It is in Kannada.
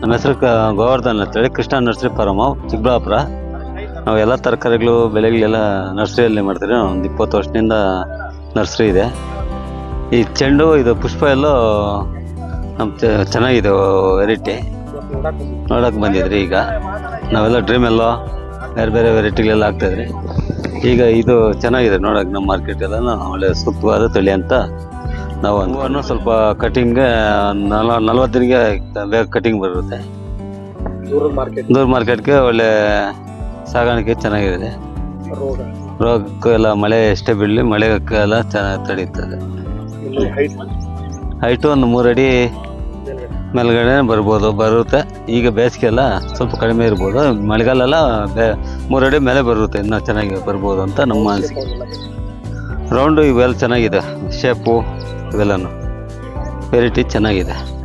ನಮ್ಮ ಹೆಸರು ಗೋವರ್ಧನ್ ಅಂತೇಳಿ ಕೃಷ್ಣ ನರ್ಸರಿ ಫಾರಮ್ ಚಿಕ್ಕಬಳ್ಳಾಪುರ. ನಾವು ಎಲ್ಲ ತರಕಾರಿಗಳು, ಬೆಳೆಗಳೆಲ್ಲ ನರ್ಸರಿಯಲ್ಲಿ ಮಾಡ್ತೀವಿ. ಒಂದು ಇಪ್ಪತ್ತು ವರ್ಷದಿಂದ ನರ್ಸರಿ ಇದೆ. ಈ ಚೆಂಡು, ಇದು ಪುಷ್ಪ ಎಲ್ಲೋ ನಮ್ಮ ಚೆನ್ನಾಗಿದೆ ವೆರೈಟಿ. ನೋಡೋಕೆ ಬಂದಿದ್ರಿ ಈಗ. ನಾವೆಲ್ಲ ಡ್ರೀಮ್ ಎಲ್ಲ ಬೇರೆ ಬೇರೆ ವೆರೈಟಿಗಳೆಲ್ಲ ಹಾಕ್ತಾಯಿದ್ರಿ ಈಗ ಇದು ಚೆನ್ನಾಗಿದೆ ನೋಡೋಕೆ, ನಮ್ಮ ಮಾರ್ಕೆಟ್ ಎಲ್ಲ ಒಳ್ಳೆ ಸೂಕ್ತವಾದ ತಳಿ ಅಂತ ನಾವು ಹೂವನ್ನು ಸ್ವಲ್ಪ ಕಟಿಂಗ್ ನಲ ನಲ್ವತ್ತು ದಿನಕ್ಕೆ ಬೇಗ ಕಟಿಂಗ್ ಬರುತ್ತೆ. ದೂರದ ಮಾರ್ಕೆಟ್ ದೂರ ಮಾರ್ಕೆಟ್ಗೆ ಒಳ್ಳೆ ಸಾಗಾಣಿಕೆ ಚೆನ್ನಾಗಿದೆ. ರೋಗ. ರೋಗಕ್ಕೂ ಎಲ್ಲ ಮಳೆ ಎಷ್ಟೇ ಬೀಳಲಿ ಮಳೆಗೆಲ್ಲ ಚೆನ್ನಾಗಿ ತಡೀತದೆ. ಹೈಟ್ ಒಂದು ಮೂರು ಅಡಿ ಮೇಲ್ಗಡೆ ಬರ್ಬೋದು ಬರುತ್ತೆ. ಈಗ ಬೇಸಿಗೆ ಎಲ್ಲ ಸ್ವಲ್ಪ ಕಡಿಮೆ ಇರ್ಬೋದು. ಮಳೆಗಾಲೆಲ್ಲ ಬೇ ಮೂರು ಅಡಿ ಮೇಲೆ ಬರುತ್ತೆ ಇನ್ನೂ ಚೆನ್ನಾಗಿ ಬರ್ಬೋದು ಅಂತ ನಮ್ಮ ಅನಿಸಿಕೆ. ರೌಂಡು ಇವೆಲ್ಲ ಚೆನ್ನಾಗಿದೆ. ಶೇಪು ಇವೆಲ್ಲನೂ. ವೆರೈಟಿ ಚೆನ್ನಾಗಿದೆ.